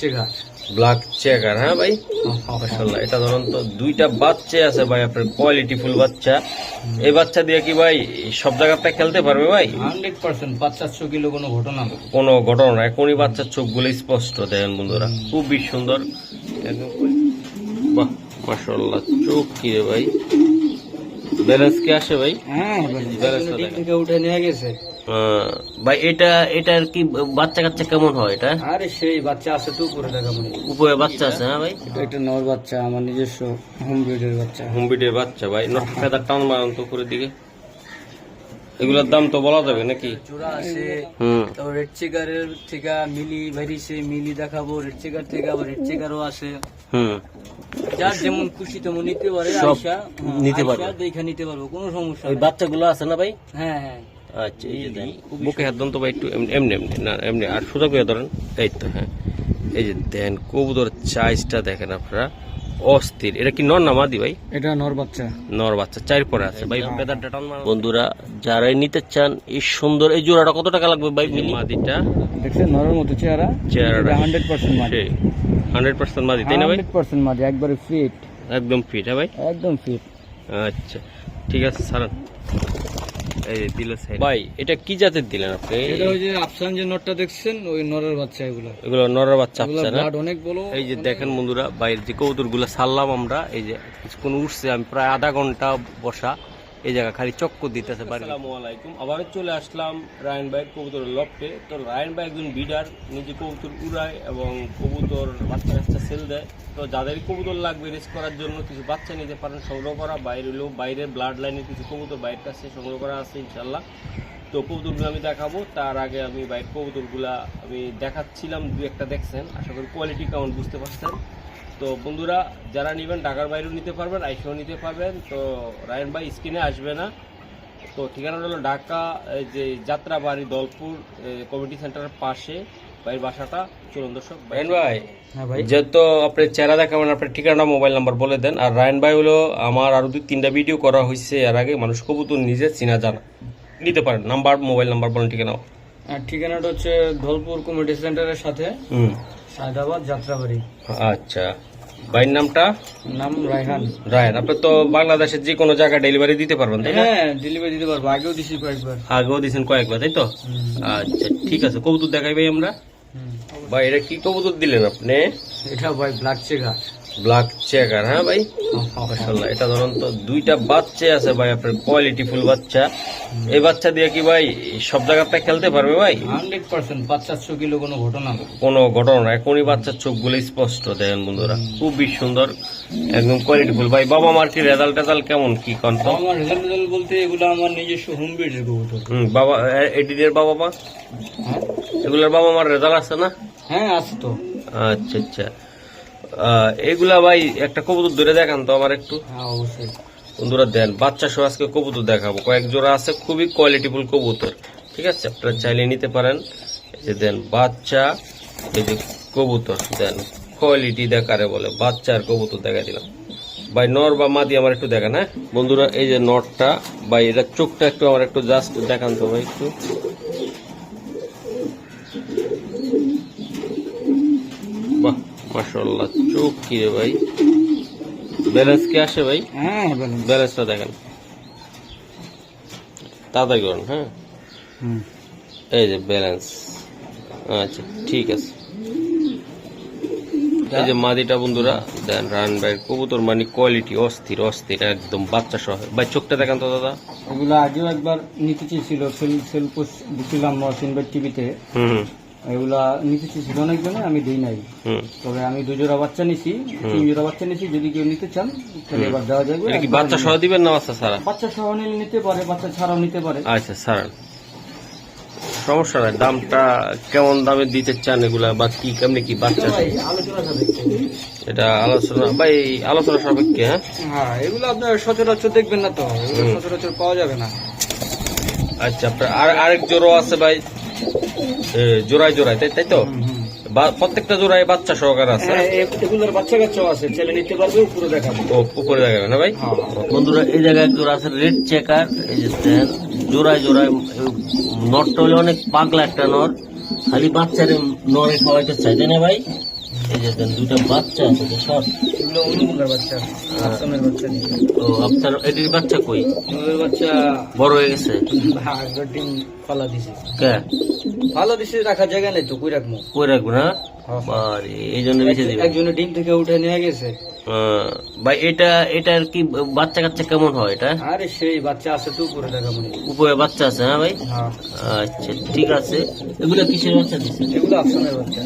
Checker black checker হ্যাঁ ভাই? মাশাআল্লাহ এটা ধরুন তো দুইটা বাচ্চা আছে ভাই আপনার কোয়ালিটি ফুল বাচ্চা। এই বাচ্চা দিয়ে কি ভাই সব জায়গাতে খেলতে পারবে ভাই? হান্ড্রেড পার্সেন্ট পাঁচ কিলো কোনো ঘটনা না। কোনো ঘটনা না এখনই বাচ্চার চোখগুলো স্পষ্ট দেখেন বন্ধুরা খুবই সুন্দর। একদম বাহ মাশাআল্লাহ চোখ কি রে ভাই? ব্যালেন্স কি আসে ভাই? হ্যাঁ থেকে উঠে নিয়ে গেছে। ভাই এটা এটার কি বাচ্চা কাচ্চা কেমন হয় এটা? আরে সেই বাচ্চা আছে তো উপরে টাকা মনে উপরে বাচ্চা আছে হ্যাঁ ভাই? এটা নর বাচ্চা আমার নিজস্ব হোম ব্রিডের বাচ্চা। হোমবিটের বাচ্চা ভাই। নট ফেদার টান মারান তো উপরের দিকে। এগুলোর দাম তো বলা যাবে নাকি? চূড়া আছে হুম। তো রেড চিকারের থেকে মিলি বেরিয়েছে মিলি দেখাবো। রেড চিকার থেকে আবার রেড চিকারও আছে। হুম। যার যেমন খুশি তেমন নিতে পারে নিতে পারবে। আইসা নিতে পারব কোনো সমস্যা ওই। বাচ্চাগুলো আছে না ভাই? হ্যাঁ হ্যাঁ। আচ্ছা এই যে বুকে হাত দেন তো ভাই একটু এমনি এমনি না এমনি আর সোজা করে ধরেন এই তো হ্যাঁ। এই যে দেন কবুতর চাইজটা দেখেন আপনারা অস্থির। এটা কি নর না মাদি ভাই? এটা নর বাচ্চা। নর বাচ্চা চার পরে আছে। ভাই বন্ধুরা যারাই নিতে চান এই সুন্দর এই জোড়াটা কত টাকা লাগবে ভাই মাদিটা। দেখছেন নরের মতো চেহারা। চেহারাটা। হান্ড্রেড পার্সেন্ট মাদি। হান্ড্রেড পার্সেন্ট মাদি তাই না ভাই? মাদি একবারে ফিট একদম ফিট হ্যাঁ ভাই? একদম ফিট আচ্ছা ঠিক আছে সারান এই যে দিল সাইড ভাই এটা কি জাতের দিলেন আপনি? এটা ওই যে আফসান যে নটটা দেখছেন ওই নরের বাচ্চা এগুলো। এগুলো নরের বাচ্চা এগুলো না অনেক বড় এই যে দেখেন বন্ধুরা বাইরের যে কৌতুরগুলো ছাড়লাম আমরা এই যে কিছুক্ষণ উঠছে আমি প্রায় আধা ঘণ্টা বসা। এই জায়গা খালি চক্কর দিতেছে আসসালামু আলাইকুম। আবার চলে আসলাম রায়ন ভাই কবুতর লফটে। তো রায়ন ভাই একজন বিডার নিজে কবুতর উড়ায় এবং কবুতর বাচ্চা বাচ্চা সেল দেয়। তো যাদের কবুতর লাগবে রেস করার জন্য কিছু বাচ্চা নিতে পারেন, সংগ্রহ করা। বাইরে হলেও বাইরের ব্লাড লাইনের কিছু কবুতর বাইরের কাছে সংগ্রহ করা আছে ইনশাল্লাহ তো কবুতরগুলো আমি দেখাবো। তার আগে আমি বাইরের কবুতরগুলা আমি দেখাচ্ছিলাম দু একটা দেখছেন। আশা করি কোয়ালিটি কেমন বুঝতে পারছেন। তো বন্ধুরা যারা নেবেন ঢাকার বাইরেও নিতে পারবেন আইসিও নিতে পারবেন। তো রায়ন ভাই স্ক্রিনে আসবে না। তো ঠিকানাটা হলো ঢাকা এই যে যাত্রাবাড়ি দলপুর কমিটি সেন্টারের পাশে ভাইয়ের বাসাটা। চলুন দর্শক রায়ন ভাই হ্যাঁ ভাই। যেহেতু আপনার চেহারা দেখাবেন আপনার ঠিকানা মোবাইল নাম্বার বলে দেন। আর রায়ন ভাই হলো আমার আরও দুই তিনটা ভিডিও করা হয়েছে এর আগে। মানুষ কবুতর নিজে চিনা জানা। নিতে পারেন। নাম্বার মোবাইল নাম্বার বলেন ঠিকানা ঠিকানাটা হচ্ছে ধলপুর কমিটি সেন্টারের সাথে। হুম। সায়দাবাদ যাত্রাবাড়ি। আচ্ছা। ভাইয়ের নামটা? নাম রায়হান। রায়হান। আপনি তো বাংলাদেশের যে কোনো জায়গায় ডেলিভারি দিতে পারবেন তাই না? হ্যাঁ ডেলিভারি দিতে পারব। আগেও দিছি কয়েকবার। আগেও দিয়েছেন কয়েকবার তাই তো? আচ্ছা ঠিক আছে। কবুতর দেখাই ভাই আমরা। ভাই এটা কি কবুতর দিলেন আপনি? এটা ভাই ব্ল্যাক চেকার ব্ল্যাক চেকার হ্যাঁ ভাই? মাশাআল্লাহ এটা ধরুন তো দুইটা বাচ্চা আছে ভাই আপনার কোয়ালিটি ফুল বাচ্চা। এই বাচ্চা দিয়ে কি ভাই সব জায়গাতে খেলতে পারবে ভাই? হান্ড্রেড পার্সেন্ট পাঁচ চারশো কিলো কোনো ঘটনা না। কোনো ঘটনা না এখনই বাচ্চার চোখগুলো স্পষ্ট দেখেন বন্ধুরা। খুবই সুন্দর একদম কোয়ালিটি ফুল ভাই বাবা মার কি রেজাল্ট টেজাল্ট কেমন কি কন্ত? আমার রেজাল্ট রেজাল্ট বলতে এগুলো আমার নিজস্ব হোম কবুতর হুম বাবা এ- এটিদের বাবা মা? হ্যাঁ? এগুলোর বাবা মার রেজাল্ট আছে না? হ্যাঁ আছে তো। আচ্ছা আচ্ছা। এগুলা ভাই একটা কবুতর ধরে দেখান তো আমার একটু। হ্যাঁ বন্ধুরা দেন বাচ্চা সহ আজকে কবুতর দেখাবো। কয়েক জোড়া আছে খুবই কোয়ালিটিফুল কবুতর। ঠিক আছে? আপনারা চাইলে নিতে পারেন। এই যে দেন বাচ্চা এই যে কবুতর দেন কোয়ালিটি দেখারে বলে বাচ্চা আর কবুতর দেখা দিলাম। ভাই নর বা মাদি আমার একটু দেখান হ্যাঁ? বন্ধুরা এই যে নটটা ভাই এটা চোখটা একটু আমার একটু জাস্ট দেখান তো ভাই একটু। বাহ মাশাল্লাহ চোখ কি রে ভাই? ব্যালেন্স কি আসে ভাই? হ্যাঁ ব্যালেন্সটা দেখেন। তাড়াতাড়ি করুন হ্যাঁ? হুম। এই যে ব্যালেন্স। আচ্ছা ঠিক আছে। এই যে মাদিটা বন্ধুরা দেন রান ভাই কবুতর মানে কোয়ালিটি অস্থির অস্থির একদম বাচ্চা সহ। ভাই চোখটা দেখান তো দাদা। ওগুলো আগেও একবার নিতে চেয়েছিল সেল সেল দিছিলাম মহসিনবার টিভিতে। হুম হুম। এগুলা নিতে চেয়েছিল অনেকজনে আমি দিই নাই। তবে আমি দু জোড়া বাচ্চা নিছি তিন জোড়া বাচ্চা নিছি যদি কেউ নিতে চান তাহলে এবার দেওয়া যাবে। কি বাচ্চা সহ দিবেন না বাচ্চা ছাড়া? বাচ্চা সহ নিলে নিতে পারে বাচ্চা ছাড়াও নিতে পারে। আচ্ছা ছাড়ান। সমস্যা নাই দামটা কেমন দামে দিতে চান এগুলা বা কি কেমনি কি বাচ্চা ভাই আলোচনা সাপেক্ষে। এটা আলোচনা ভাই আলোচনা সাপেক্ষে হ্যাঁ? হ্যাঁ এগুলো আপনার সচরাচর দেখবেন না তো এগুলো সচরাচর পাওয়া যাবে না। আচ্ছা আপনার আর আরেক জোড়া আছে ভাই জোড়ায় জোড়ায় তাই তাই তো? প্রত্যেকটা জোড়ায় বাচ্চা সহকার আছে? হ্যাঁ এগুলোর বাচ্চা কাচ্চাও আছে ছেলে নিতে পারবে উপরে দেখাবো। ও উপরে দেখাবে না ভাই? হ্যাঁ। বন্ধুরা এই জায়গায় এক জোড়া আছে রেড চেকার এই যে জোড়ায় জোড়ায় নটটা হলে অনেক পাগলা একটা নট খালি বাচ্চার নরে খাওয়াইতে চাই তাই না ভাই? এই যে বাচ্চা আছে যে সব? এগুলো অনুমুলার বাচ্চা আসামের বাচ্চা দিছে ও আপনার এটির বাচ্চা কই? ওদের বাচ্চা বড় হয়ে গেছে? ডিম ফালা দিছে। কে? ফালা দিছে রাখার জায়গা নেই তো কই রাখব? কই রাখব না? হ্যাঁ। বারে এই জন্য বেঁচে দিবে। একজনের ডিম থেকে উঠে নিয়ে গেছে। ভাই এটা এটার কি বাচ্চা কাচ্চা কেমন হয় এটা? আরে সেই বাচ্চা আছে তো উপরে দেখা মনে উপরে বাচ্চা আছে হ্যাঁ ভাই? আচ্ছা ঠিক আছে। এগুলো কিসের বাচ্চা দিচ্ছে এগুলো আসামের বাচ্চা।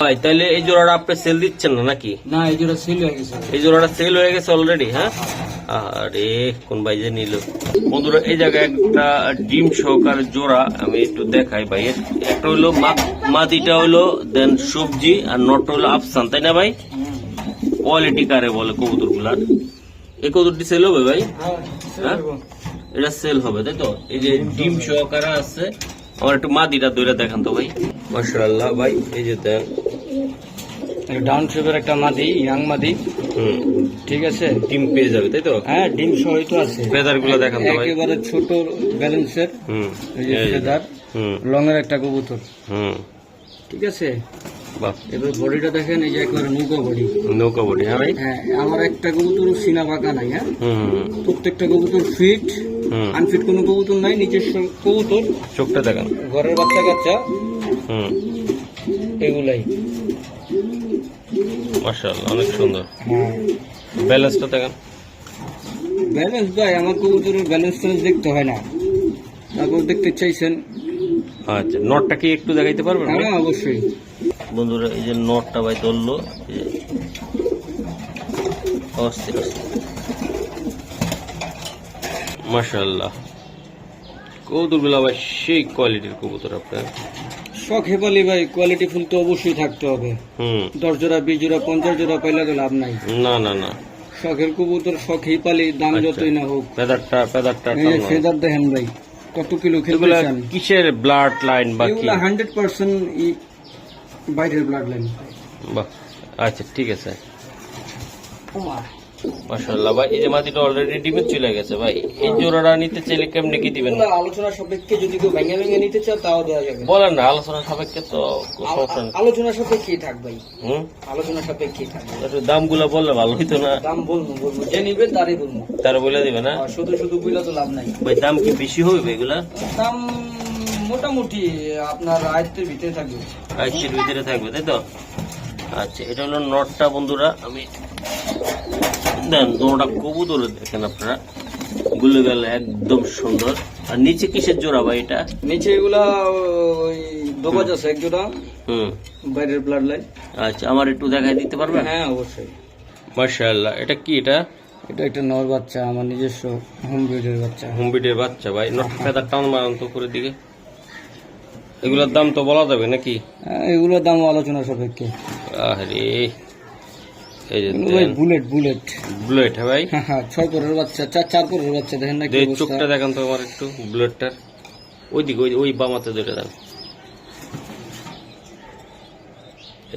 ভাই তাহলে এই জোড়াটা আপনি সেল দিচ্ছেন না নাকি? না এই জোড়া সিল হয়ে গেছে। এই জোড়াটা সেল হয়ে গেছে অলরেডি হ্যাঁ? আরে কোন ভাই যে নিল। বন্ধুরা এই জায়গায় একটা ডিম সহকারে জোড়া আমি একটু দেখাই ভাই। একটা হলো মা- মাদিটা হলো দেন সবজি আর নটটা হলো আফসান তাই না ভাই? কোয়ালিটি কারে বলে কবুতরগুলার এই কবুতরটি সেল হবে ভাই? হ্যাঁ? এটা সেল হবে তাই তো? এই যে ডিম সহকারে আছে আমার একটু মাদিটা দইরা দেখান তো ভাই। মাশাআল্লাহ ভাই এই যে দেন ডাউন শেপের একটা মাদি ইয়াং মাদি। ঠিক আছে? ডিম পেয়ে যাবে তাই তো? হ্যাঁ ডিম সহই তো আছে। ফেদারগুলো দেখান তো ভাই। একেবারে ছোট ব্যালেন্সের হুম। এই যে। ফেদার হুম। লঙের একটা কবুতর। হুম। ঠিক আছে? এবার বডিটা দেখেন এই যে একেবারে নৌকা বডি। নৌকা বডি হ্যাঁ ভাই? হ্যাঁ আমার একটা কবুতর সিনা বাঁকা নাই হ্যাঁ? প্রত্যেকটা কবুতর ফিট আনফিট কোনো কবুতর নাই নিজস্ব কবুতর। চোখটা দেখান। ঘরের বাচ্চা কাচ্চা হুম। এগুলাই। মাশাআল্লাহ অনেক সুন্দর। ব্যালেন্সটা দেখান। ব্যালেন্স ভাই আমার কবুতরের ব্যালেন্স ট্যালেন্স দেখতে হয় না। তারপর দেখতে চাইছেন। আচ্ছা নটটা কি একটু দেখাইতে পারবেন হ্যাঁ অবশ্যই। বন্ধুরা এই যে নটটা ভাই ধরলো। অস্থির মাশাআল্লাহ। ভাই সেই কোয়ালিটির কবুতর আপনার। শখ ভাই কোয়ালিটি ফুল তো অবশ্যই থাকতে হবে। হুম। দশ জোড়া বিশ জোড়া পঞ্চাশ জোড়া পাইলে তো লাভ নাই। না না না। শখের কবুতর শখেই পালি দাম আচ্ছা। যতই না হোক। ফেদারটা ফেদারটা ফেদার দেখেন ভাই কত কিলো এগুলা কিসের ব্লাড লাইন বা কি? এগুলা হান্ড্রেড পার্সেন্ট বাইরের ব্লাড লাইন বাহ আচ্ছা ঠিক আছে। মাশাআল্লাহ ভাই এই যে মাটিটা অলরেডি ডিমে চলে গেছে ভাই এই জোড়াটা নিতে চাইলে কেমনে কি দিবেন? আলোচনা সাপেক্ষে যদি কেউ ভেঙে ভেঙে নিতে চাও তাও দেওয়া যাবে। বলেন না আলোচনা সাপেক্ষে তো আলোচনা সাপেক্ষেই থাক ভাই। হুম? আলোচনা সাপেক্ষেই থাকবে একটু দামগুলো বললে ভালো হইতো না। দাম বলব বলব। যে নিবে তারই বলব। তারা বলে দিবে না? শুধু শুধু বুঝলে তো লাভ নাই। ভাই দাম কি বেশি হবে এগুলা? দাম মোটামুটি আপনার আয়ত্তের ভিতরে থাকবে। আয়ত্তের ভিতরে থাকবে তাই তো? আচ্ছা এটা হলো নটটা বন্ধুরা আমি দেন দোনোটা কবুতর দেখেন আপনারা। গুলো গেল একদম সুন্দর। আর নিচে কিসের জোড়া ভাই এটা? নিচে এগুলা ওই দোবাজ আছে এক জোড়া। হুম। বাইরের ব্লাড লাইন আচ্ছা আমার একটু দেখাই দিতে পারবেন হ্যাঁ অবশ্যই। মার্শাল্লাহ এটা কি এটা? এটা একটা নর বাচ্চা আমার নিজস্ব হোম ব্রিডের বাচ্চা। হোমবিটের বাচ্চা ভাই নট ফেদার টাউন মারান তো উপরের দিকে। এগুলোর দাম তো বলা যাবে নাকি? হ্যাঁ, এগুলোর দাম আলোচনা সাপেক্ষে। আরে এই যে ভাই বুলেট বুলেট। বুলেট হ্যাঁ ভাই? হ্যাঁ হ্যাঁ ছয় পরের বাচ্চা চার চার পরের বাচ্চা দেখেন না চোখটা দেখান তো আমার একটু বুলেটটার। ওই দিকে ওই ওই বামাতে ধরে দেন।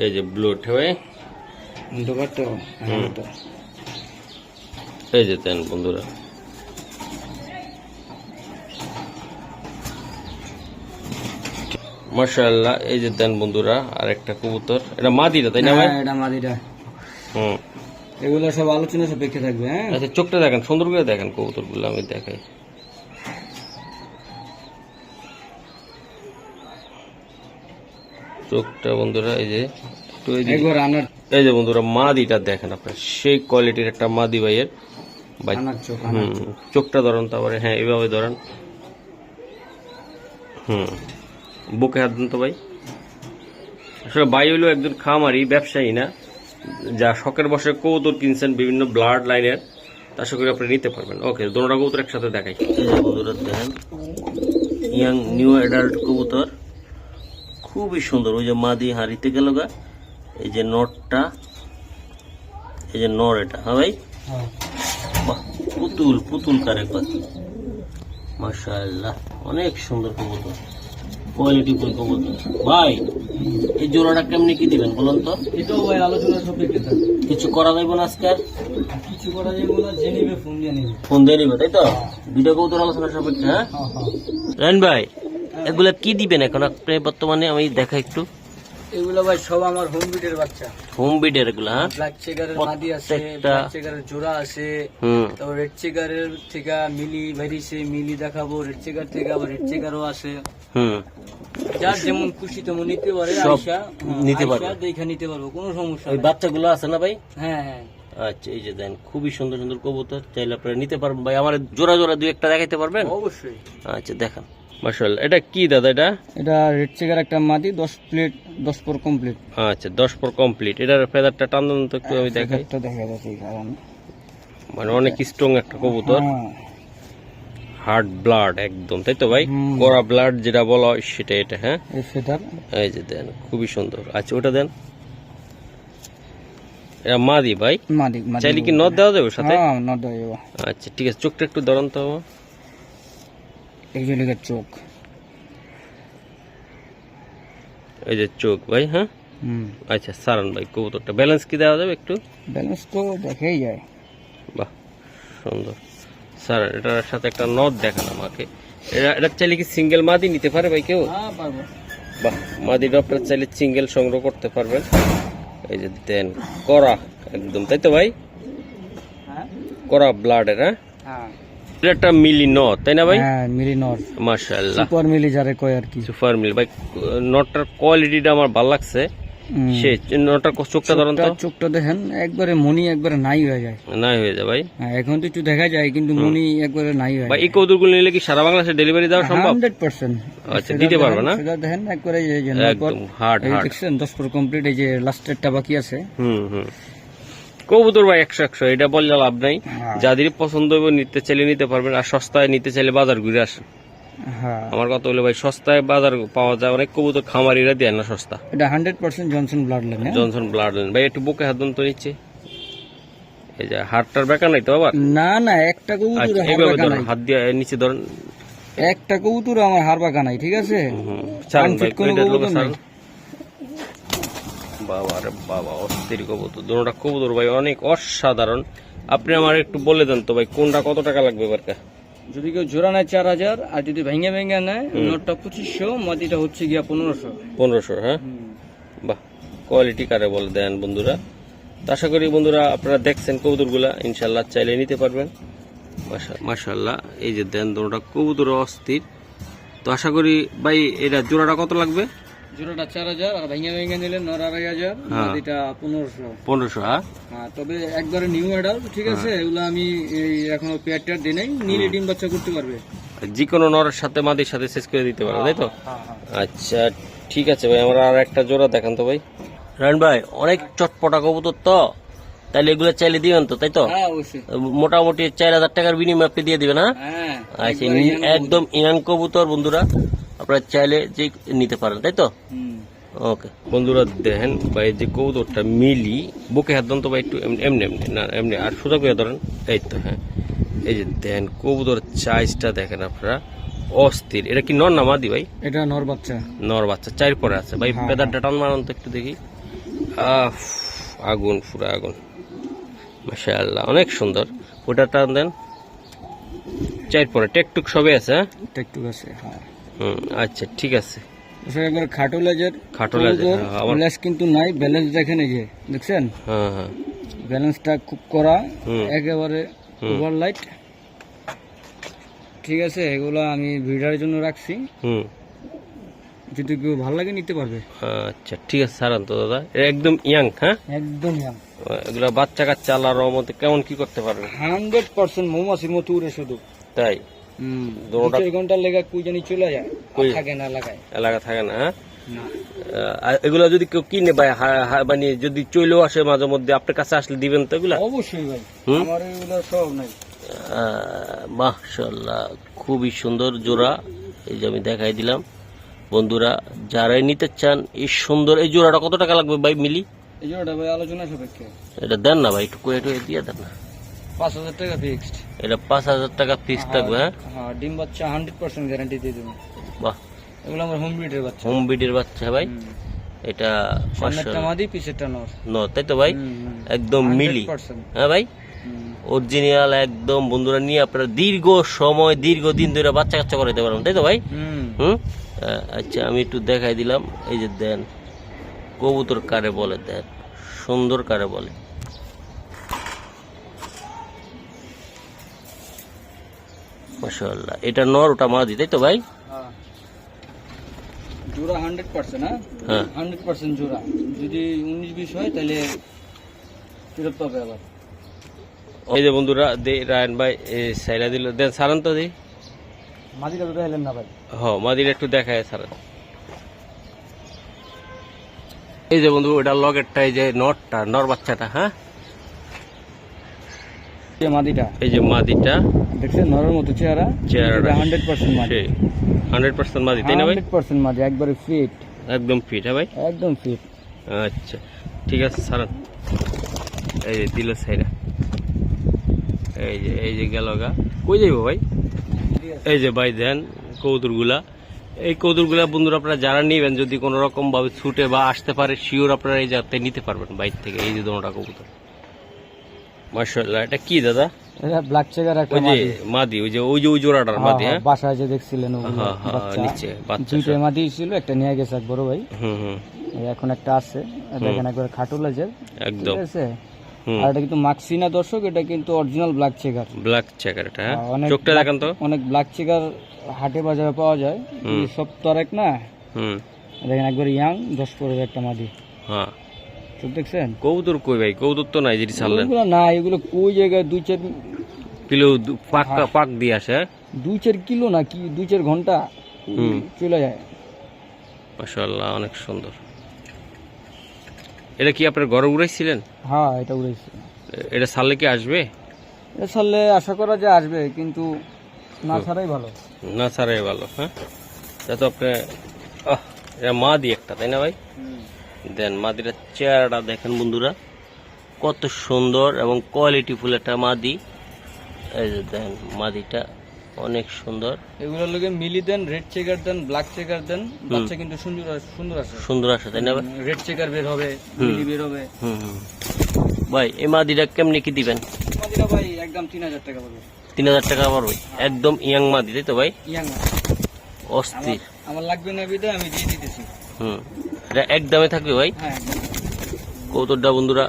এই যে ব্লুট হ্যাঁ। এই যে বন্ধুরা। মার্শাল্লাহ এই যে দেন বন্ধুরা আর একটা কবুতর। এটা মাদিটা তাই না ভাই? হ্যাঁ, এটা মাদিটা হুম। এগুলো সব আলোচনা সাপেক্ষে থাকবে হ্যাঁ? আচ্ছা চোখটা দেখেন সুন্দর করে দেখেন কবুতরগুলো আমি দেখাই। চোখটা বন্ধুরা এই যে এই যে বন্ধুরা মাদিটা দেখেন আপনার সেই কোয়ালিটির একটা মাদি ভাইয়ের ভাই। হুম চোখটা ধরেন তারপরে হ্যাঁ এইভাবে ধরেন। হুম। বুকে হাত দেন তো ভাই। আসলে ভাই হলো একজন খামারি ব্যবসায়ী না যা শখের বসে কৌতুর কিনছেন বিভিন্ন ব্লাড লাইনের। তা আশা করি আপনি নিতে পারবেন। ওকে দুটা কবুতর একসাথে দেখাই। দেখেন। ইয়াং নিউ অ্যাডাল্ট কবুতর। খুবই সুন্দর। ওই যে মাদি হারিতে গেল গা এই যে নটটা এই যে নর এটা হ্যাঁ ভাই? হ্যাঁ। বাহ পুতুল পুতুল কারে পাখি মাশাআল্লাহ অনেক সুন্দর কবুতর। কোয়ালিটি কই কবুতর ভাই এই জোড়াটা কেমনি কি দিবেন বলুন তো? এটাও ভাই আলোচনা সাপেক্ষে কিছু করা যাবে না আজকে? কিছু করা যাবে না যে নিবে ফোন দিয়ে নিবে। ফোন দিয়ে নিবে তাই তো? দুইটা কবুতর আলোচনা সাপেক্ষে হ্যাঁ? হ্যাঁ হ্যাঁ। ভাই এগুলা কি দিবেন এখন? আপনি বর্তমানে আমি দেখা একটু। এগুলো ভাই সব আমার হোম বিটের বাচ্চা। হোম বিডের এগুলো হ্যাঁ? ব্ল্যাক চেকারের মাদি আছে ব্ল্যাক চেকারের জোড়া আছে তারপর রেড চেকারের থেকে মিলি বেরিয়েছে মিলি দেখাবো রেড চেকার থেকে আবার রেড চেকারও আছে। হুম। যার যেমন খুশি তেমন নিতে পারে আইসা নিতে। আইসা দেখে নিতে পারব কোনো সমস্যা ওই বাচ্চাগুলো আছে না ভাই? হ্যাঁ হ্যাঁ। আচ্ছা এই যে দেন খুবই সুন্দর সুন্দর কবুতর চাইলে আপনারা নিতে পারবেন। ভাই আমার জোড়া জোড়া দুই একটা দেখাইতে পারবেন? অবশ্যই। আচ্ছা দেখান। এটা কি দাদা এটা? এটা রেড চেকার একটা মাদি প্লেট দশ পর কমপ্লিট। আচ্ছা দশ পর কমপ্লিট। এটার ফেদারটা টান দেন তো একটু আমি দেখাই। তো দেখা যাচ্ছে কারণ। মানে অনেক স্ট্রং একটা কবুতর। হ্যাঁ। হার্ড ব্লাড একদম তাই তো ভাই। কড়া ব্লাড যেটা বলা হয় সেটা এটা হ্যাঁ? এই ফেদার। এই যে দেন খুবই সুন্দর। আচ্ছা ওটা দেন। এটা মাদি ভাই? মাদি চাইলে কি নদ দেওয়া যাবে সাথে? হ্যাঁ নট দেওয়া যাবে। আচ্ছা ঠিক আছে চোখটা একটু ধরন তো। এই চোখ। এই যে চোখ ভাই হ্যাঁ? আচ্ছা সারান ভাই কবুতরটা ব্যালেন্স কি দেওয়া যাবে একটু? ব্যালেন্স তো দেখেই যায়। বাহ সুন্দর। স্যার এটার সাথে একটা নদ দেখান আমাকে। এটা এটা চাইলে কি সিঙ্গেল মাদি নিতে পারে ভাই কেউ? হ্যাঁ বাহ মাদিটা আপনার চাইলে সিঙ্গেল সংগ্রহ করতে পারবেন। এই যে দেন করা একদম তাই তো ভাই? হ্যাঁ। করা ব্লাডের হ্যাঁ? হ্যাঁ। এটা একটা মিলি নদ তাই না ভাই? হ্যাঁ মিলি নট মাশাআল্লাহ। সুপার মিলি যারে কয় আর কি। সুপার মিল ভাই নটটার কোয়ালিটিটা আমার ভালো লাগছে। সে নটটার চোখটা ধরুন তো। চোখটা- দেখেন একবারে মনি একবারে নাই হয়ে যায়। নাই হয়ে যায় ভাই। হ্যাঁ, এখন তো একটু দেখা যায় কিন্তু মনি একবারে নাই হয়ে ভাই এই কৌতুকগুলো নিলে কি সারা বাংলাদেশে ডেলিভারি দেওয়া সম্ভব? আচ্ছা, দিতে পারবে না? সেটা দেখেন একবারে এই যে একদম হার্ড হার্ড কমপ্লিট এই যে লাস্টেরটা বাকি আছে। হুম হুম। কবুতর ভাই একশো একশো এটা বললে লাভ নাই। হ্যাঁ। যাদের পছন্দ হবে নিতে চাইলে নিতে পারবেন আর সস্তায় নিতে চাইলে বাজার ঘুরে আসেন। হ্যাঁ। আমার কথা হলো ভাই সস্তায় বাজার পাওয়া যায় অনেক কবুতর খামারিরা দেয় না সস্তা। এটা hundred percent Johnson blood line Johnson blood line ভাই একটু বুকে হাত তো নিচ্ছে। এই যে হাতটার বেকা নাই তো আবার? না না একটা কবুতর আচ্ছা এইভাবে বাঁকা ধরুন হাত দিয়ে নিচে ধরেন। একটা কবুতর আমার হার বাঁকা নাই ঠিক আছে? কোনো কবুতর নাই। বাবা রে বাবা অস্থির কবুতর। দুটা কবুতর ভাই অনেক অসাধারণ। আপনি আমার একটু বলে দেন তো ভাই কোনটা কত টাকা লাগবে এবার যদি কেউ জোড়া নেয় চার হাজার আর যদি ভেঙে ভেঙে নেয় নোটটা পঁচিশশো মাটিটা হচ্ছে গিয়া পনেরোশো। পনেরোশো হ্যাঁ? বাহ কোয়ালিটি কারে বলে দেন বন্ধুরা। আশা করি বন্ধুরা আপনারা দেখছেন কবুতরগুলা ইনশাল্লাহ চাইলে নিতে পারবেন। মাশাল্লাহ এই যে দেন দুটা কবুতর অস্থির। তো আশা করি ভাই এটা জোড়াটা কত লাগবে? জোড়াটা চার হাজার আর ভেঙে ভেঙে নিলে নর আড়াই হাজার হ্যাঁ। পনেরোশো। পনেরোশো হ্যাঁ? হ্যাঁ তবে একবারে নিউ অ্যাডাল ঠিক আছে? এগুলো আমি এই এখনও পেয়ার টেয়ার দিই নাই নিলে ডিম বাচ্চা করতে পারবে। যে কোনো নরের সাথে মাদির সাথে শেষ করে দিতে পারবে তাই তো? হ্যাঁ হ্যাঁ আচ্ছা ঠিক আছে ভাই আমরা আর একটা জোড়া দেখান তো ভাই। রায়ন ভাই অনেক চটপটা কবুতর তো? তাহলে এগুলো চাইলে দিবেন তো তাই তো? হ্যাঁ মোটামুটি চার হাজার টাকার বিনিময় আপনি দিয়ে দিবেন হ্যাঁ? হ্যাঁ আচ্ছা একদম ইয়াং কবুতর বন্ধুরা। আপনারা চাইলে যে নিতে পারেন তাই তো? ওকে। বন্ধুরা দেখেন ভাই যে কবুতরটা মিলি বুকে হাত দেন তো ভাই একটু এমনি এমনি না এমনি আর সোজা করে ধরেন এই তো হ্যাঁ। এই যে দেন কবুতর চাইজটা দেখেন আপনারা অস্থির। এটা কি নর না মাদি ভাই? এটা নর বাচ্চা। নর বাচ্চা চার পরে আছে। ভাই হ্যাঁ, পেদারটা টান মারান তো একটু দেখি। আহ আগুন পুরো আগুন। মাশাআল্লাহ অনেক সুন্দর। ওটা টান দেন। চার পরে টেকটুক সবে আছে হ্যাঁ? একটু আছে হ্যাঁ। হুম আচ্ছা ঠিক আছে। একবার হ্যাঁ, কিন্তু নাই ব্যালেন্স দেখেন এই যে দেখছেন? হ্যাঁ হ্যাঁ। ব্যালেন্সটা খুব করা। একেবারে ওভার লাইট ঠিক আছে এগুলো আমি ভিডিওর জন্য রাখছি। হুম। যদি কেউ ভালো লাগে নিতে পারবে। আচ্ছা ঠিক আছে সারান তো দাদা। একদম ইয়াং হ্যাঁ? একদম এগুলো বাচ্চা কাচ্চা আল্লাহর রহমতে কেমন কি করতে পারবে? হান্ড্রেড পার্সেন্ট মৌমাছির মতো উড়ে শুধু। তাই? দোনোটা- ঘণ্টার লেগে কুই জানি চলে যায় থাকে না লাগায়। এলাকা থাকে না হ্যাঁ? এগুলো যদি কেউ কিনে ভাই মানে যদি চলেও আসে মাঝে মধ্যে আপনার কাছে আসলে দিবেন তো এগুলা? অবশ্যই ভাই আমার এগুলো সব নাই। মাশাল্লাহ খুবই সুন্দর জোড়া। এই যে আমি দেখাই দিলাম। বন্ধুরা যারাই নিতে চান এই সুন্দর এই জোড়াটা কত টাকা লাগবে ভাই মিলি? এই জোড়াটা ভাই আলোচনা সাপেক্ষে। এটা দেন না ভাই একটু দিয়ে দেন না। পাঁচ হাজার টাকা ফিক্সড এটা পাঁচ হাজার টাকা পিস থাকবে হ্যাঁ? হ্যাঁ ডিম বাচ্চা হান্ড্রেড পার্সেন্ট গ্যারান্টি দিয়ে দেবো। বাহ। এগুলো আমার হোম ব্রিডের বাচ্চা। হোম বিডের বাচ্চা ভাই? এটা সামনেরটা মাদি পিছেরটা নর। ন তাই তো ভাই? একদম মিলি। হ্যাঁ ভাই? অরিজিনাল একদম বন্ধুরা নিয়ে আপনারা দীর্ঘ সময় দীর্ঘ দিন ধরে বাচ্চা কাচ্চা করাইতে পারবেন তাই তো ভাই? হুম। আচ্ছা আমি একটু দেখাই দিলাম। এই যে দেন কবুতর কারে বলে দেন সুন্দর কারে বলে। মাশাআল্লাহ। এটা নর ওটা মাদি তাই তো ভাই? হ্যাঁ। জোড়া হান্ড্রেড পার্সেন্ট হ্যাঁ? হ্যাঁ। হান্ড্রেড পার্সেন্ট জোড়া। যদি উনিশ বিশ হয় তাহলে ফেরত পাবে আবার। এই যে বন্ধুরা দে রায়ন ভাই সাইরা দিল। দেন সারান তো দি। মাদিটা দুটো এলেন না ভাই। হ মাদির একটু দেখায় সারান। এই যে বন্ধু ওটা লগেরটা এই যে নটটা নর বাচ্চাটা হ্যাঁ? মাদিটা। এই যে মাদিটা। দেখছেন নরের মতো চেহারা চেহারাটা হান্ড্রেড পার্সেন্ট মাদি। হান্ড্রেড পার্সেন্ট মাদি তাই না ভাই? হান্ড্রেড পার্সেন্ট মাদি একবারে ফিট একদম ফিট হ্যাঁ ভাই? একদম ফিট আচ্ছা ঠিক আছে সারান এই যে দিল সাইরা। এই যে এই যে গেল গা। কই যাইব ভাই? এই যে ভাই দেন কৌতুরগুলা এই কৌতুরগুলা বন্ধুরা আপনারা যারা নেবেন যদি কোনো রকম ভাবে ছুটে বা আসতে পারে শিওর আপনারা এই জায়গাতে নিতে পারবেন বাইর থেকে এই যে দোনোটা কবুতর। মার্শাল্লাহ এটা কি দাদা? এটা ব্ল্যাক চেকার একটা মাদি। মাদি ওই যে ওই যে ওই জোড়াটার হ্যাঁ, মাদি হ্যাঁ, হ্যাঁ? বাসায় যে দেখছিলেন ওগুলো, বাচ্চা। নিচে, বাচ্চা দুইটা মাদি ছিল একটা নিয়ে গেছে এক বড় ভাই। হুম হুম। এখন একটা আছে দেখেন একবার খাটুল একদম। ঠিক আছে? আর এটা কিন্তু মাক্সিনা দর্শক এটা কিন্তু original black checker black checker এটা হ্যাঁ? চোখটা দেখান তো। অনেক ব্ল্যাক চেকার হাটে বাজারে পাওয়া যায়। সব তো আর এক না? হুম। দেখেন একবার ইয়াং দশ পরের একটা মাদি। হ্যাঁ। চোখ দেখছেন? কবুতর কই ভাই? কবুতর তো নাই যেটি ছাড়লেন। এগুলো না এগুলো কোই জায়গায় দুই চার কিলো পাক পাক দিয়ে আসে হ্যাঁ? দুই চার কিলো না কি দুই চার ঘণ্টা হুম। চলে যায়। মাশাআল্লাহ অনেক সুন্দর। এটা কি আপনার ঘরে উড়াইছিলেন? হ্যাঁ এটা উড়েছে এ- এটা ছাড়লে কি আসবে? এ সালে আশা করা যায় আসবে কিন্তু না ছাড়াই ভালো। না ছাড়াই ভালো হ্যাঁ? তা তো আপনি আহ এটা মা দি একটা তাই না ভাই? দেন মাদিটা চেহারাটা দেখেন বন্ধুরা কত সুন্দর এবং কোয়ালিটি ফুল একটা মাদি। এই যে দেন মাদিটা অনেক সুন্দর। এগুলোর লগে মিলি then red checker then black checker then বাচ্চা কিন্তু সুন্দর আস- সুন্দর আছে। সুন্দর আছে তাই না রেড চেকার বের হবে মিলি বের হবে। হুম ভাই এই মাদিটা কেমনি কি দিবেন? মাদিরা ভাই একদম তিন হাজার টাকা পড়বে। তিন হাজার টাকা পারবে একদম ইয়াং মাদি তাই তো ভাই? ইয়াং অস্থির। আমার লাগবে না বিদায় আমি দিয়ে দিতেছি। হুম। এটা একদমে থাকবে ভাই? হ্যাঁ একদম। বন্ধুরা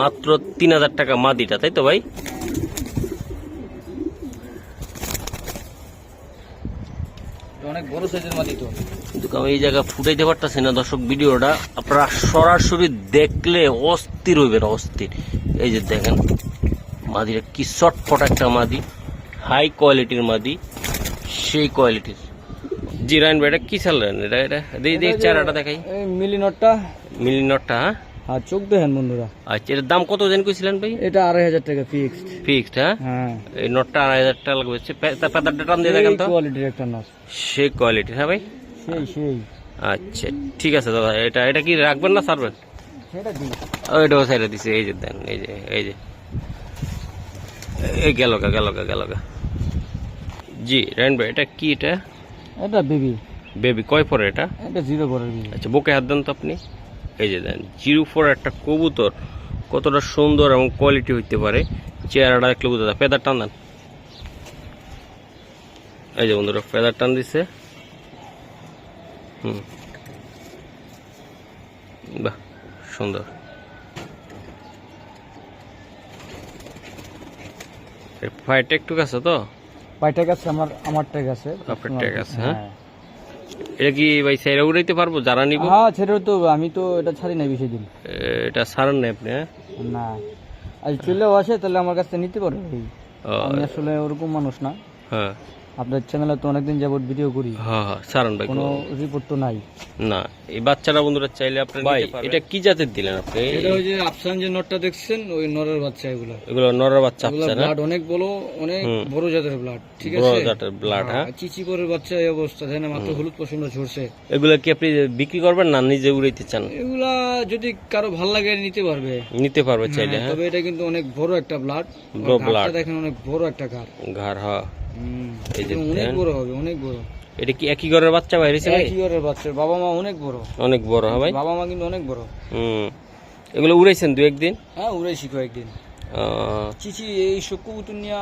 মাত্র তিন হাজার টাকা মাদিটা তাই তো ভাই? এটা অনেক বড় সাইজের মাদি তো। কিন্তু আমি এই জায়গা ফুটাইতে পারতেছি না দর্শক ভিডিওটা। আপনারা সরাসরি দেখলে অস্থির হইবেন অস্থির। এই যে দেখেন মাদিটা কি একটা মাদি হাই কোয়ালিটির মাদি সেই কোয়ালিটির জি রায়ন ভাই এটা কি চাললেন এটা এটা দেখি দেখি চারাটা দেখাই। এই মিলি নটটা মিলিনটটা হ্যাঁ? চোখ দেখেন বন্ধুরা। আচ্ছা এটার দাম কত দিন কইছিলেন ভাই? এটা আড়াই হাজার টাকা ফিক্সড ফিক্সড হ্যাঁ? হ্যাঁ। এই নটটা আড়াই হাজার টাকা লাগবে। হচ্ছে পে- তা টান দিয়ে দেখেন তো। কোয়ালিটির একটা নট। সেই কোয়ালিটি হ্যাঁ ভাই? সেই সেই। আচ্ছা ঠিক আছে দাদা এটা এটা কি রাখবেন না সারবেন সেটা দিন। ওইটাও সাইডে দিছে এই যে দেন এই যে এই যে। এই গেল গা গেল গা গেল গা। জি রায়ন ভাই এটা কি এটা? এটা বেবি। বেবি কয় পরে এটা? এটা জিরো পরের বেবি। আচ্ছা বুকে হাত দেন তো আপনি। এই যে দেন জিরো ফোর একটা কবুতর কতটা সুন্দর এবং কোয়ালিটি হইতে পারে। চেহারাটা দেখলে বুঝতে যায়। ফেদার টান দেন। এই যে বন্ধুরা ফেদার টান দিছে। হুম। বাহ সুন্দর। ফাইট একটু আছে তো? আছে আমার আমার ট্যাগ আছে আপনার tag আছে, হ্যাঁ? এটা কি ভাই ছেড়ে উড়াইতে পারব? যারা নিব? হ্যাঁ ছেড়ে তো আমি তো এটা ছাড়ি নাই বেশি দিন। এটা আপনি হ্যাঁ? না। আজ চলেও আসে তাহলে আমার কাছ নিতে পারবে আমি আসলে ওরকম মানুষ না। হ্যাঁ। আপনার চ্যানেলে তো অনেকদিন যাবত ভিডিও করি। হ্যাঁ হ্যাঁ সারান ভাই কোনো রিপোর্ট তো নাই। না এই বাচ্চারা বন্ধুরা চাইলে আপনি ভাই এটা কি জাতের দিলেন আপনি? এটা ওই যে আফসান যে নটটা দেখছেন ওই নরের বাচ্চা এগুলা। এগুলো নরের বাচ্চা এগুলা আপছে না ব্লাড অনেক বড় অনেক বড় জাতের ব্লাড ঠিক আছে? বড় জাতের ব্লাড হ্যাঁ আর চিচি করে বাচ্চা এই অবস্থা তাই না? মাত্র হলুদ পছন্দ ঝরছে। এগুলো কি আপনি বিক্রি করবেন না নিজে উড়াইতে চান? এগুলা যদি কারও ভালো লাগে নিতে পারবে। নিতে পারবে চাইলে হ্যাঁ, হ্যাঁ তবে এটা কিন্তু অনেক বড় একটা ব্লাড বড় blood। দেখেন অনেক বড় একটা ঘাড়। ঘর হ্যাঁ। এই যে অনেক বড় হবে অনেক বড়। এটা কি একই ঘরের বাচ্চা একই ঘরের বাচ্চা বাবা মা অনেক বড়। অনেক বড় হ্যাঁ ভাই? বাবা মা কিন্তু অনেক বড়। হুম। এগুলো উড়াইছেন দু একদিন? হ্যাঁ উড়াইছি কয়েকদিন। চিচি কবুতর নিয়ে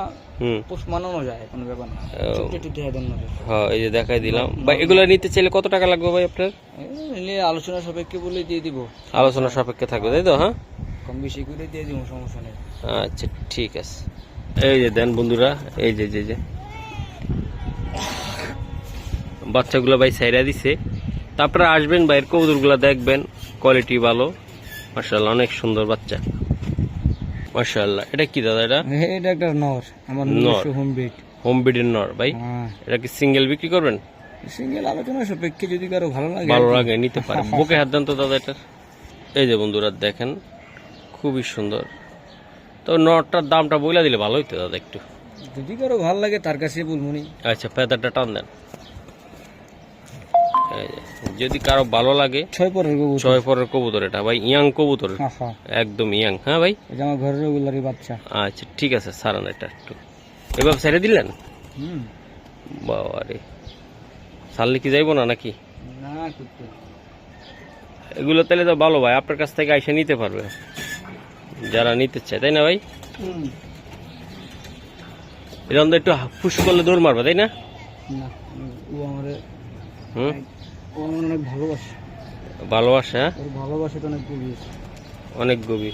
পোষ মানানো যায় কোনো ব্যাপার না। হ্যাঁ এই যে দেখাই দিলাম। ভাই এগুলো নিতে চাইলে কত টাকা লাগবে ভাই আপনার? আলোচনা সাপেক্ষে বলে দিয়ে দিব। আলোচনা সাপেক্ষে থাকবে তাই তো হ্যাঁ? কম বেশি করে দিয়ে দিব সমস্যা নেই। আচ্ছা ঠিক আছে। এই যে দেন বন্ধুরা এই যে যে যে। বাচ্চাগুলো ভাই সাইরা দিছে। তারপরে আসবেন ভাইয়ের কবুতরগুলো দেখবেন কোয়ালিটি ভালো। মার্শাল্লাহ অনেক সুন্দর বাচ্চা। মার্শাল্লাহ এটা কি দাদা এটা? এটা একটা নর আমার নর। হোম বেড হোম বিডের নর ভাই। হ্যাঁ। এটা কি সিঙ্গেল বিক্রি করবেন? সিঙ্গেল আলোচনা সাপেক্ষে যদি কারও ভালো লাগে ভালো লাগে নিতে পারে বুকে হাত দেন তো দাদা এটার। এই যে বন্ধুরা দেখেন খুবই সুন্দর। তো নটটার দামটা বইলা দিলে ভালো হইতো দাদা একটু। যদি কারও ভালো লাগে তার কাছে বলবনি আচ্ছা ফেদারটা টান দেন। যদি কারও ভালো লাগে ছয় পরের কবুতর। ছয় পরের কবুতর এটা ভাই ইয়াং কবুতর। হ্যাঁ হ্যাঁ। একদম ইয়াং। হ্যাঁ ভাই? এটা আমার ঘরের রেগুলারই বাচ্চা। আচ্ছা ঠিক আছে সারান এটা একটু। এবার ছেড়ে দিলেন? হুম। বাবা রে। সারলে কি যাইবো না নাকি? না করতে। এগুলো তাহলে তো ভালো ভাই। আপনার কাছ থেকে আইসা নিতে পারবে। যারা নিতে চায় তাই না ভাই? হুম। এরকম একটু ফুস করলে দৌড় মারবে তাই না? না ও আমার হুম? ও আমার অনেক ভালোবাসে। ভালোবাসা হ্যাঁ? ওর অনেক গভীর। অনেক গভীর।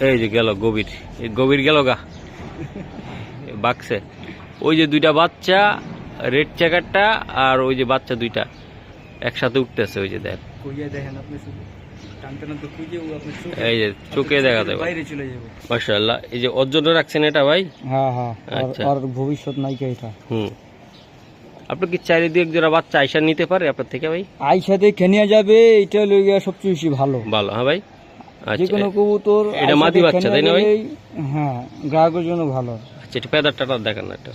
এই যে গেল গভীর। এই গভীর গেল গা। বাক্সে। ওই যে দুইটা বাচ্চা রেড চেকারটা আর ওই যে বাচ্চা দুইটা একসাথে উঠতেছে ওই যে দেখ। দেখেন আপনি শুধু। এই যে চোখে দেখা বাইরে চলে যাব। মাশাআল্লাহ এই যে ওর জন্য রাখছেন এটা ভাই? হ্যাঁ হ্যাঁ আচ্ছা। আর ভবিষ্যৎ নায়িকা এটা। হুম। আপনি কি চারিদিকে এক জোড়া বাচ্চা নিতে পারে আপনার থেকে ভাই? যাবে এটা লইয়া সবচেয়ে বেশি ভালো। ভালো হ্যাঁ ভাই? যে আচ্ছা কোনো কবুতর এটা মাদি বাচ্চা, তাই না ভাই? হ্যাঁ গ্রাহকের জন্য ভালো। আচ্ছা এটা পেদার দেখেন না এটা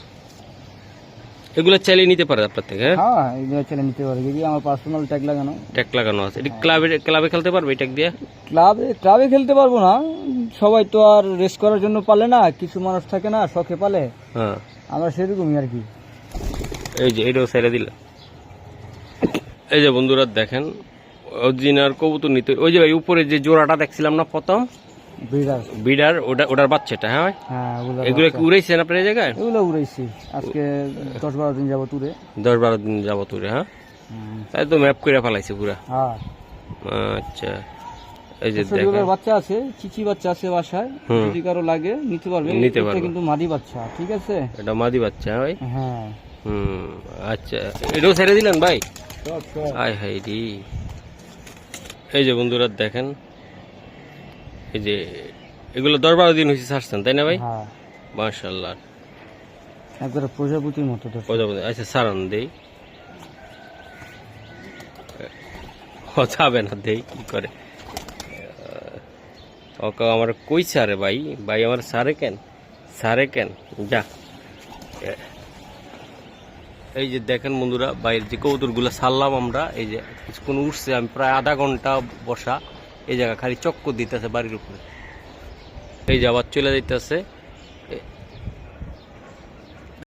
এগুলো চালিয়ে নিতে পারে আপনার থেকে হ্যাঁ? হ্যাঁ এগুলো নিতে পারে। যদি আমার পার্সোনাল ট্যাগ লাগানো? লাগানো আছে। এটা ক্লাবে ক্লাবে খেলতে পারবে এটা দিয়ে? ক্লাবে ক্লাবে খেলতে পারব না। সবাই তো আর রেস করার জন্য পালে না কিছু মানুষ থাকে না শখে পালে। হ্যাঁ। আমরা সেরকমই আর কি। এই যে এটাও ছেড়ে দিল। এই যে বন্ধুরা দেখেন অরিজিনাল কবুতর নিতে ওই যে ওই উপরে যে জোড়াটা দেখছিলাম না প্রথম? বিডার ওটা ওটার বাচ্চাটা হ্যাঁ হ্যাঁ এগুলো কি উড়াইছেন আপনার জায়গায়? এগুলো উড়াইছি। আজকে দশ বারো দিন যাব তুরে দশ বারো দিন যাব তুরে হ্যাঁ? তাই তো ম্যাপ করে ফেলাইছে পুরা। হ্যাঁ। আচ্ছা এই যে দেখেন। বাচ্চা আছে চিচি বাচ্চা আছে বাসায়। হুম। যদি কারও লাগে নিতে পারবে। নিতে পারবে। কিন্তু মাদি বাচ্চা ঠিক আছে? এটা মাদি বাচ্চা হ্যাঁ ভাই? হ্যাঁ। হুম আচ্ছা। এটাও ছেড়ে দিলেন ভাই? আয় হাই রি। এই যে বন্ধুরা দেখেন। এই যে এগুলো দশ বারো দিন হয়েছে ছাড়ছেন তাই না ভাই? হ্যাঁ। মার্শাল্লাহ একবারে প্রজাপতির মতো প্রজাপতি আচ্ছা সারান দেই। ও যাবে না দেই কি করে? ওকে আমার কই সারে ভাই? ভাই আমার সারে কেন? সারে কেন? যা। এই যে দেখেন বন্ধুরা বাইরের যে কৌতুরগুলো সারলাম আমরা এই যে কিছুক্ষণ উঠছে আমি প্রায় আধা ঘণ্টা বসা। এই জায়গা খালি চক্কর দিতেছে বাড়ির উপরে। এই যে আবার চলে যাইতেছে।